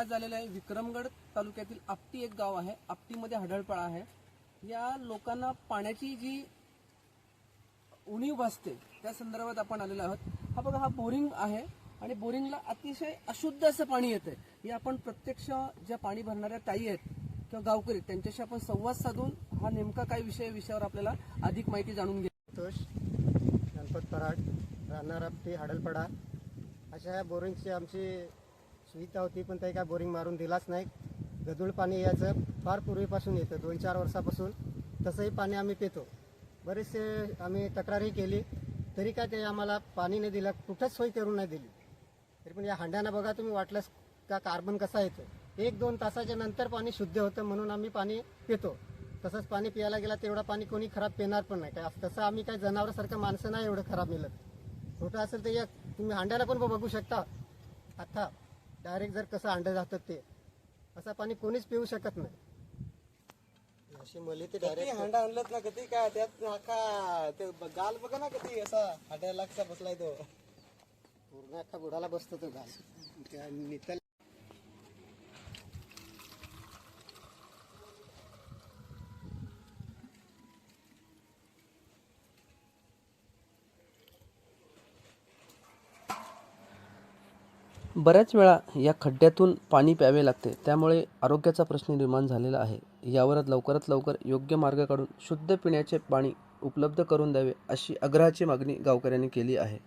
आज झालेलं आहे विक्रमगड तालुक्यातील आपटी एक गाव आहे. आपटीमध्ये हडळपाळा आहे. या लोकांना पाण्याची जी उणीव भासते त्या संदर्भात आपण आलेलो आहोत. हा बघा हा बोरिंग आहे आणि बोरिंगला अतिशय अशुद्ध असं पाणी येतं हे आपण प्रत्यक्ष ज्या पाणी भरणाऱ्या ताई आहेत किंवा गावकरी आहेत, त्यांच्याशी आपण संवाद साधून हा नेमका काय विषय विषयावर आपल्याला अधिक माहिती जाणून घेऊ संतोष गणपत पराड राहणार आपटी हडलपडा अशा ह्या बोरिंगची आमची सुविधा होती पण ते काय बोरिंग मारून दिलाच नाही. गदूळ पाणी याचं फार पूर्वीपासून येतं दोन चार वर्षापासून. तसंही पाणी आम्ही पितो. बरेचसे आम्ही तक्रारही केली. तरी काय ते आम्हाला पाणी नाही दिलं कुठंच सोय करून नाही दिली. तरी पण या हांड्यानं बघा तुम्ही वाटलंच का कार्बन कसा येतो. एक दोन तासाच्या नंतर पाणी शुद्ध होतं म्हणून आम्ही पाणी पितो. तसंच पाणी प्यायला गेला तेवढं पाणी कोणी खराब पिणार पण नाही. काय तसं आम्ही काय जनावरासारखं माणसं नाही एवढं खराब मिळत छोटं असेल तर या तुम्ही हांड्याला पण बघू शकता. आता डायरेक्ट जर कसं हांडं जातात ते असं पाणी कोणीच पिऊ शकत नाही. अशी मली ते डायरेक्ट हांडा आणलं ना किती काय त्यात नाका ते ब- गाल बघा ना किती असा हाड्याला कसा बसलाय तो. पूर्ण अख्खा बुडाला बसतो तो घाल त्या नितल बऱ्याच वेळा या खड्ड्यातून पाणी प्यावे लागते. त्यामुळे आरोग्याचा प्रश्न निर्माण झालेला आहे. यावर लवकरात लवकर योग्य मार्ग काढून शुद्ध पिण्याचे पाणी उपलब्ध करून द्यावे अशी आग्रहाची मागणी गावकऱ्यांनी केली आहे.